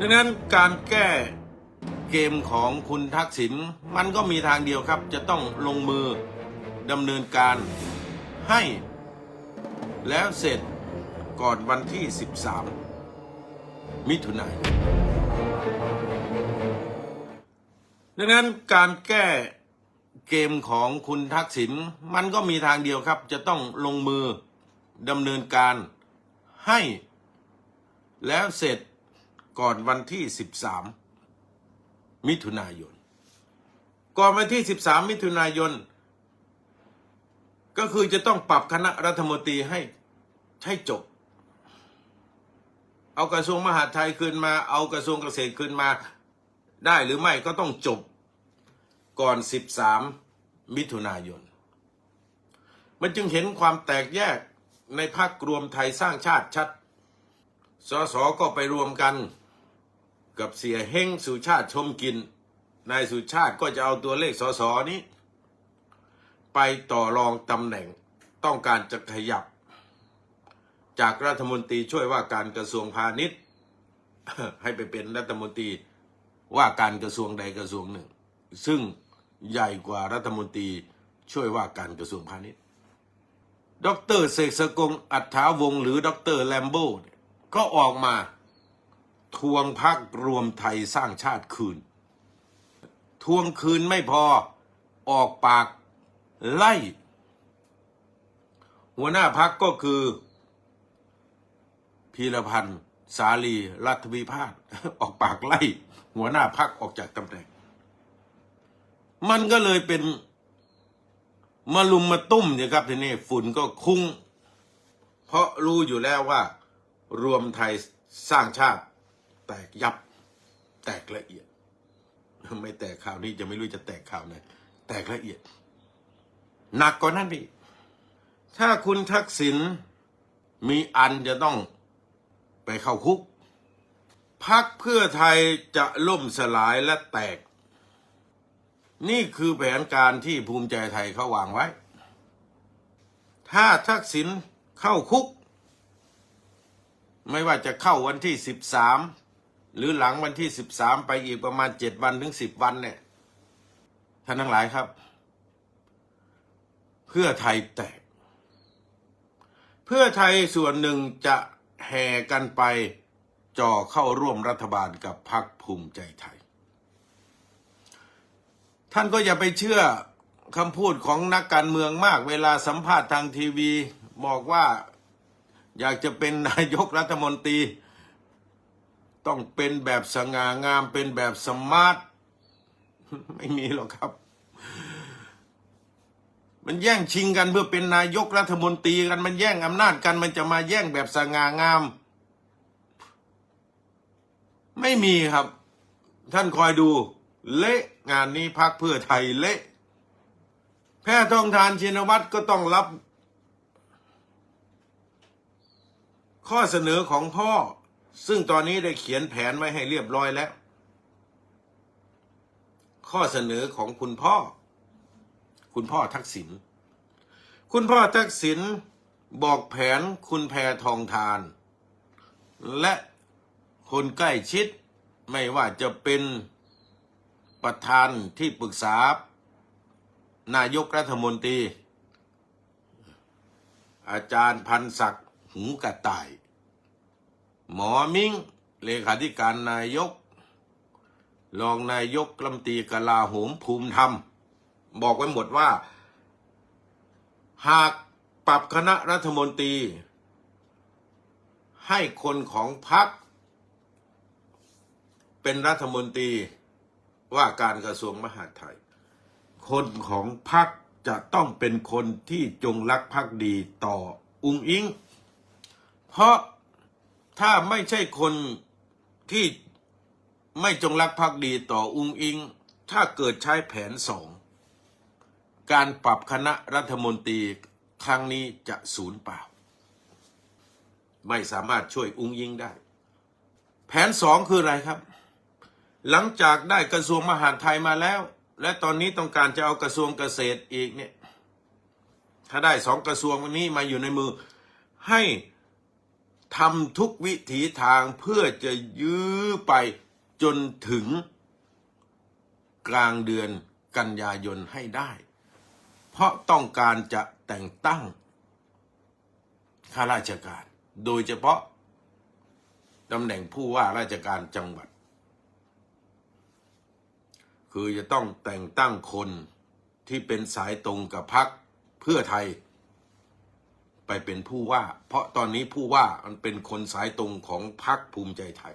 ดังนั้นการแก้เกมของคุณทักษิณมันก็มีทางเดียวครับ จะต้องลงมือดำเนินการให้แล้วเสร็จก่อนวันที่ 13 มิถุนายนดังนั้นการแก้เกมของคุณทักษิณมันก็มีทางเดียวครับ จะต้องลงมือดำเนินการให้แล้วเสร็จ ก่อนวันที่ 13 มิถุนายน ก่อนวันที่ 13 มิถุนายน ก็คือจะต้องปรับคณะรัฐมนตรีให้ให้จบ เอากระทรวงมหาดไทยคืนมา เอากระทรวงเกษตรคืนมาได้หรือไม่ก็ต้องจบก่อน 13 มิถุนายน มันจึงเห็นความแตกแยกในภาครวมไทยสร้างชาติชัด สสก็ไปรวมกัน กับเสียเฮงสุชาติชมกิน นายสุชาติก็จะเอาตัวเลขสสนี้ ไปต่อรองตำแหน่งต้องการจะขยับ จากรัฐมนตรีช่วยว่าการกระทรวงพาณิชย์ ให้ไปเป็นรัฐมนตรีว่าการกระทรวงใดกระทรวงหนึ่ง ซึ่งใหญ่กว่ารัฐมนตรีช่วยว่าการกระทรวงพาณิชย์ ดรเสกสกลอัฏฐาวงหรือดรแลมโบ้ก็ออกมา ทวงพักรวมไทยสร้างชาติคืน ทวงคืนไม่พอออกปากไล่ หัวหน้าพักก็คือพีรพันธ์สาลีรัฐวิพาทออกปากไล่ หัวหน้าพักออกจากตำแหน่ง มันก็เลยเป็นมาลุมมาตุ้มเนี่ยครับทีนี้ฝุ่นก็คุ้ง เพราะรู้อยู่แล้วว่า รวมไทยสร้างชาติ แตกยับ แตกละเอียด ไม่แตกข่าวนี้จะไม่รู้จะแตกข่าวไหนแตกละเอียด หนักกว่านั้นพี่ถ้าคุณทักษิณมีอันจะต้องไปเข้าคุกพักเพื่อไทยจะล่มสลายและแตก นี่คือแผนการที่ภูมิใจไทยเขาวางไว้ ถ้าทักษิณเข้าคุก ไม่ว่าจะเข้าวันที่สิบสาม หรือหลังวันที่สิบสามไปอีกประมาณเจ็ดวันถึงสิบวันเนี่ยท่านทั้งหลายครับ เพื่อไทยแตก เพื่อไทยส่วนหนึ่งจะแห่กันไปจ่อเข้าร่วมรัฐบาลกับพรรคภูมิใจไทย ท่านก็อย่าไปเชื่อคำพูดของนักการเมืองมากเวลาสัมภาษณ์ทางทีวี บอกว่าอยากจะเป็นนายกรัฐมนตรี ต้องเป็นแบบสง่างามเป็นแบบสมาร์ทไม่มีหรอกครับ มันแย่งชิงกันเพื่อเป็นนายกรัฐมนตรีกันมันแย่งอำนาจกัน มันจะมาแย่งแบบสง่างาม ไม่มีครับ ท่านคอยดู เละงานนี้พักเพื่อไทยเละแพทย์ทองทานชินวัตรก็ต้องรับ ข้อเสนอของพ่อ ซึ่งตอนนี้ได้เขียนแผนไว้ให้เรียบร้อยแล้ว ข้อเสนอของคุณพ่อ คุณพ่อทักษิณคุณพ่อทักษิณบอกแผนคุณแพทองทาน และคนใกล้ชิดไม่ว่าจะเป็นประธานที่ปรึกษา นายกรัฐมนตรี อาจารย์พันศักดิ์หูกระต่าย หมอมิงเลขาธิการนายก รองนายกรัฐมนตรีกลาโหมภูมิธรรม บอกไว้หมดว่า หากปรับคณะรัฐมนตรี ให้คนของพรรคเป็นรัฐมนตรีว่าการกระทรวงมหาดไทย คนของพรรคจะต้องเป็นคนที่จงรักภักดีต่ออุงอิง เพราะ ถ้าไม่ใช่คนที่ไม่จงรักภักดีต่ออุงอิง ถ้าเกิดใช้แผนสองการปรับคณะรัฐมนตรีครั้งนี้จะสูญเปล่า ไม่สามารถช่วยอุงยิงได้ แผนสองคืออะไรครับ หลังจากได้กระทรวงมหาดไทยมาแล้ว และตอนนี้ต้องการจะเอากระทรวงเกษตรอีกเนี่ย ถ้าได้สองกระทรวงนี้มาอยู่ในมือ ให้ ทำทุกวิถีทางเพื่อจะยื้อไปจนถึงกลางเดือนกันยายนให้ได้ เพราะต้องการจะแต่งตั้งข้าราชการ โดยเฉพาะตำแหน่งผู้ว่าราชการจังหวัด คือจะต้องแต่งตั้งคนที่เป็นสายตรงกับพักเพื่อไทย ไปเป็นผู้ว่า เพราะตอนนี้ผู้ว่ามันเป็นคนสายตรงของพักภูมิใจไทย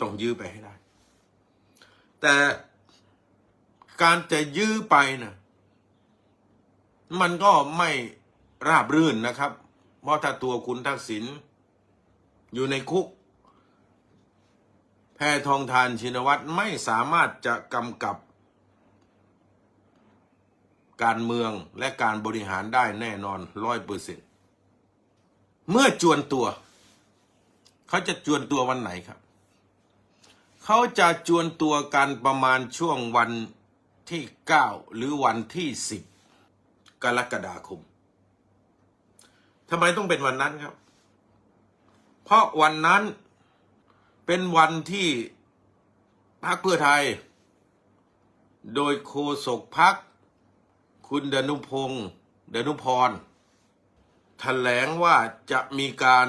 ต้องยื้อไปให้ได้ แต่การจะยื้อไปนะมันก็ไม่ราบรื่นนะครับ เพราะถ้าตัวคุณทักษิณอยู่ในคุก แพทองทานชินวัตรไม่สามารถจะกำกับ การเมืองและการบริหารได้แน่นอนร้อยเปอร์เซ็นเมื่อจวนตัว เขาจะจวนตัววันไหนครับ เขาจะจวนตัวกันประมาณช่วงวันที่เก้าหรือวันที่สิบกรกฎาคมทำไมต้องเป็นวันนั้นครับ เพราะวันนั้นเป็นวันที่พรรคเพื่อไทย โดยโฆษกพรรค คุณดนุพงศ์ดนุพรแถลงว่าจะมีการ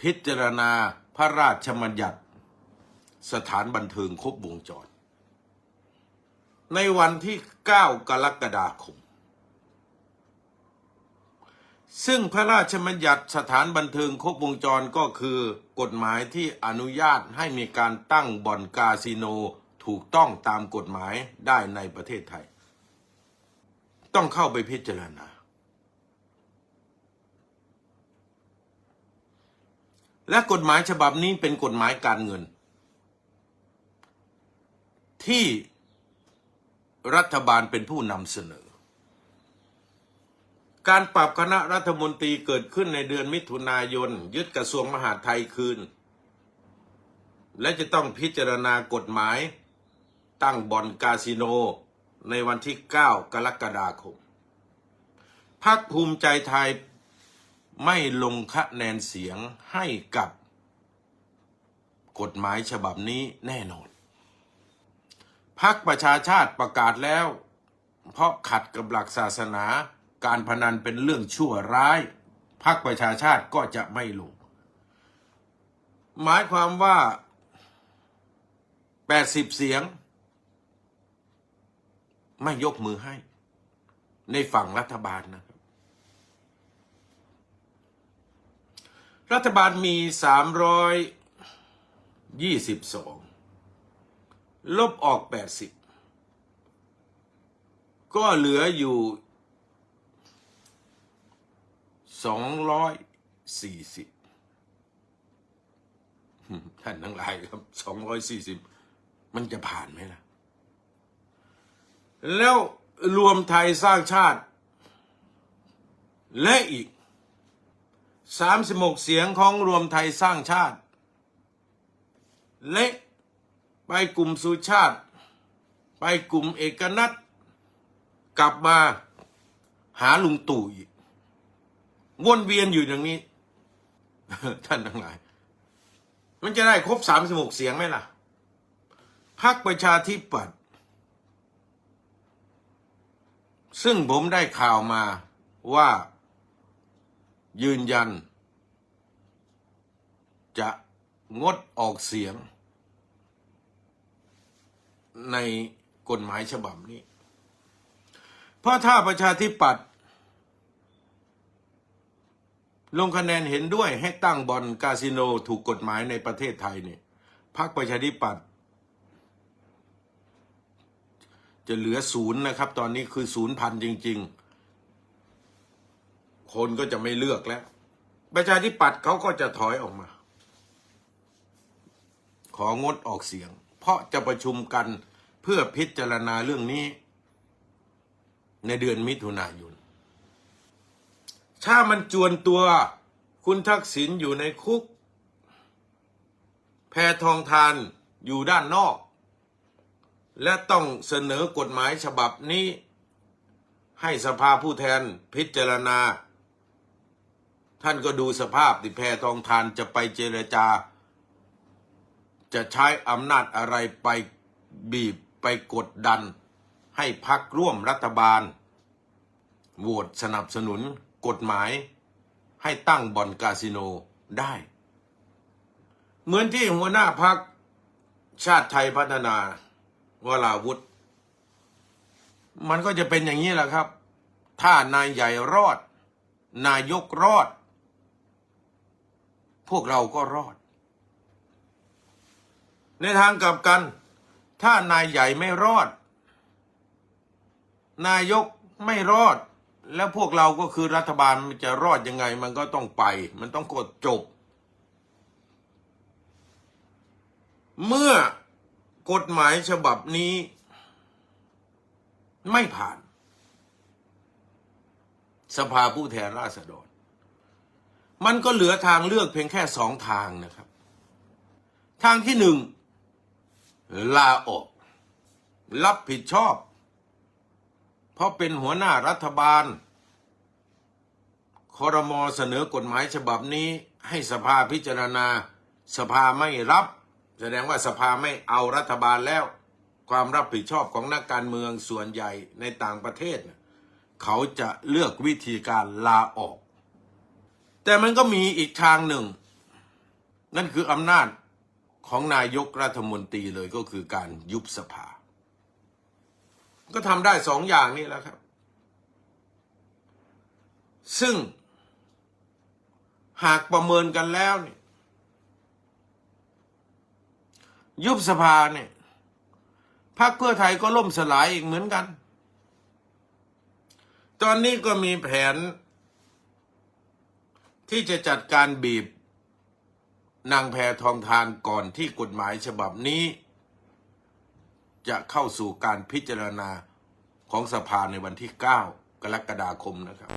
พิจารณาพระราชบัญญัติ สถานบันเทิงครบวงจร ในวันที่ 9 กรกฎาคม ซึ่งพระราชบัญญัติสถานบันเทิงครบวงจรก็คือกฎหมายที่อนุญาตให้มีการตั้งบ่อนคาสิโนถูกต้องตามกฎหมายได้ในประเทศไทย ต้องเข้าไปพิจารณา และกฎหมายฉบับนี้เป็นกฎหมายการเงิน ที่รัฐบาลเป็นผู้นำเสนอ การปรับคณะรัฐมนตรีเกิดขึ้นในเดือนมิถุนายน ยึดกระทรวงมหาดไทยคืน และจะต้องพิจารณากฎหมาย ตั้งบ่อนคาสิโน ในวันที่ 9 กรกฎาคมพรรคภูมิใจไทยไม่ลงคะแนนเสียงให้กับ กฎหมายฉบับนี้แน่นอนพักประชาชาติประกาศแล้ว เพราะขัดกับหลักศาสนาการพนันเป็นเรื่องชั่วร้ายพักประชาชาติก็จะไม่ลง หมายความว่า 80 เสียง ไม่ยกมือให้ ในฝั่งรัฐบาลนะครับ รัฐบาลมี322ลบออก80ก็เหลืออยู่240ท่านทั้งหลายครับ240มันจะผ่านไหมล่ะ แล้วรวมไทยสร้างชาติ และอีก 36 เสียงของรวมไทยสร้างชาติ และไปกลุ่มสุชาติ ไปกลุ่มเอกนัทกลับมาหาลุงตู่อีกวนเวียนอยู่อย่างนี้ ท่านทั้งหลาย มันจะได้ครบ36เสียงไหมล่ะพักประชาธิปัตย์ ซึ่งผมได้ข่าวมาว่ายืนยัน จะงดออกเสียง ในกฎหมายฉบับนี้ เพราะถ้าประชาธิปัตย์ลงคะแนนเห็นด้วยให้ตั้งบอลคาสิโนถูกกฎหมายในประเทศไทยเนี่ยพรรคประชาธิปัตย์ จะเหลือศูนย์นะครับ ตอนนี้คือศูนย์พันจริง ๆ คนก็จะไม่เลือกแล้ว ประชาธิปัตย์เขาก็จะถอยออกมา ของดออกเสียง เพราะจะประชุมกันเพื่อพิจารณาเรื่องนี้ ในเดือนมิถุนายน ถ้ามันจวนตัวคุณทักษิณอยู่ในคุก แพทองทานอยู่ด้านนอก และต้องเสนอกฎหมายฉบับนี้ให้สภาผู้แทนพิจารณา ท่านก็ดูสภาพติแพทองทานจะไปเจรจา จะใช้อำนาจอะไรไปบีบไปกดดัน ให้พักร่วมรัฐบาลโหวตสนับสนุนกฎหมาย ให้ตั้งบ่อนคาสิโนได้ เหมือนที่หัวหน้าพักชาติไทยพัฒนา วราวุธ มันก็จะเป็นอย่างนี้แหละครับ ถ้านายใหญ่รอด นายกรอด พวกเราก็รอด ในทางกลับกัน ถ้านายใหญ่ไม่รอด นายกไม่รอด แล้วพวกเราก็คือรัฐบาลมันจะรอดยังไง มันก็ต้องไป มันต้องกดจบ เมื่อ กฎหมายฉบับนี้ ไม่ผ่าน สภาผู้แทนราษฎร มันก็เหลือทางเลือกเพียงแค่สองทางนะครับ ทางที่หนึ่งลาออก รับผิดชอบ เพราะเป็นหัวหน้ารัฐบาลคอรมอเสนอกฎหมายฉบับนี้ให้สภาพิจารณา สภาไม่รับ แสดงว่าสภาไม่เอารัฐบาลแล้ว ความรับผิดชอบของนักการเมืองส่วนใหญ่ในต่างประเทศ เขาจะเลือกวิธีการลาออก แต่มันก็มีอีกทางหนึ่ง นั่นคืออำนาจของนายกรัฐมนตรีเลยก็คือการยุบสภา ก็ทำได้สองอย่างนี้แล้วครับ ซึ่งหากประเมินกันแล้วเนี่ย ยุบสภาเนี่ยพรรคเพื่อไทยก็ล่มสลายอีกเหมือนกัน ตอนนี้ก็มีแผน ที่จะจัดการบีบ นางแพทองทานก่อนที่กฎหมายฉบับนี้ จะเข้าสู่การพิจารณาของสภาในวันที่ 9 กรกฎาคมนะครับ